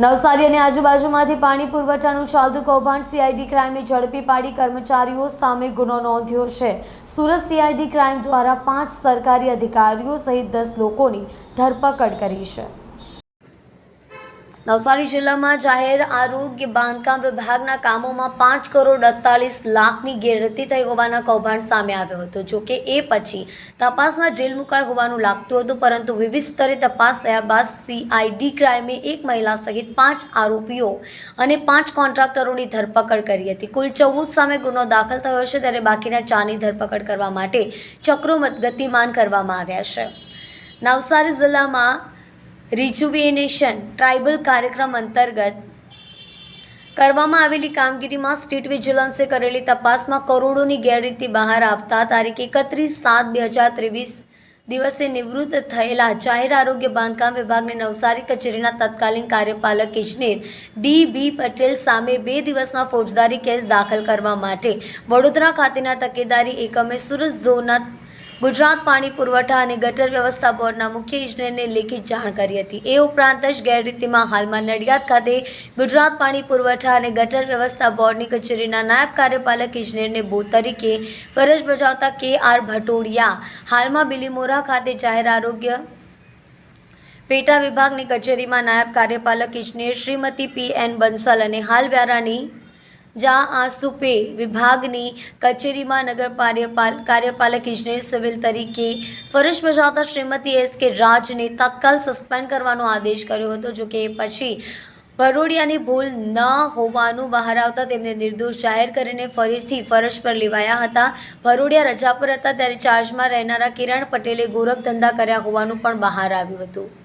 નવસારી અને આજુબાજુમાંથી પાણી પુરવઠાનું ચાલતું કૌભાંડ સીઆઈડી ક્રાઇમે ઝડપી પાડી કર્મચારીઓ સામે ગુનો નોંધ્યો છે. સુરત સીઆઈડી ક્રાઇમ દ્વારા પાંચ સરકારી અધિકારીઓ સહિત દસ લોકોની ધરપકડ કરી છે. નવસારી જિલ્લામાં જાહેર આરોગ્ય બાંધકામ વિભાગના કામોમાં પાંચ કરોડ અડતાલીસ લાખની ગેરરીતિ થઈ હોવાના કૌભાંડ સામે આવ્યો હતો. જો કે એ પછી તપાસમાં જેલ મુકાય હોવાનું લાગતું હતું, પરંતુ વિવિધ સ્તરે તપાસ થયા બાદ સીઆઈડી ક્રાઇમે એક મહિલા સહિત પાંચ આરોપીઓ અને પાંચ કોન્ટ્રાક્ટરોની ધરપકડ કરી હતી. કુલ ચૌદ સામે ગુનો દાખલ થયો છે, ત્યારે બાકીના ચારની ધરપકડ કરવા માટે ચક્રો ગતિમાન કરવામાં આવ્યા છે. નવસારી જિલ્લામાં રિજુવિનેશન ટ્રાઇબલ કાર્યક્રમ અંતર્ગત કરવામાં આવેલી કામગીરીમાં સ્ટેટ વિજિલન્સે કરેલી તપાસમાં કરોડોની ગેરરીતિ બહાર આવતા તારીખ એકત્રીસ સાત બે હજાર ત્રેવીસ દિવસે નિવૃત્ત થયેલા જાહેર આરોગ્ય બાંધકામ વિભાગની નવસારી કચેરીના તત્કાલીન કાર્યપાલક ઇજનેર ડી બી પટેલ સામે બે દિવસમાં ફોજદારી કેસ દાખલ કરવા માટે વડોદરા ખાતેના તકેદારી એકમે સુરત ઝોનના ગુજરાત પાણી પુરવઠા અને ગટર વ્યવસ્થા બોર્ડના મુખ્ય ઇજનેરને લેખિત જાણ કરી હતી. એ ઉપરાંત જ ગેરરીતિમાં હાલમાં નડિયાદ ખાતે ગુજરાત પાણી પુરવઠા અને ગટર વ્યવસ્થા બોર્ડની કચેરીના નાયબ કાર્યપાલક ઇજનેરને બોધ તરીકે ફરજ બજાવતા કે આર ભટોડિયા. હાલમાં બિલીમોરા ખાતે જાહેર આરોગ્ય પેટા વિભાગની કચેરીમાં નાયબ કાર્યપાલક ઇજનેર શ્રીમતી પી એન બંસલ અને હાલ વ્યારાની જા આસુપે વિભાગની કચેરીમાં નગર કાર્યપાલ કાર્યપાલક ઇજનેર સિવિલ તરીકે ફરજ બજાવતા શ્રીમતી એસ કે રાજને તત્કાલ સસ્પેન્ડ કરવાનો આદેશ કર્યો હતો. જો કે એ પછી ભરોડિયાની ભૂલ ન હોવાનું બહાર આવતા તેમને નિર્દોષ જાહેર કરીને ફરીથી ફરજ પર લેવાયા હતા. ભરોડિયા રજા પર હતા ત્યારે ચાર્જમાં રહેનારા કિરણ પટેલે ગોરખ ધંધા કર્યા હોવાનું પણ બહાર આવ્યું હતું.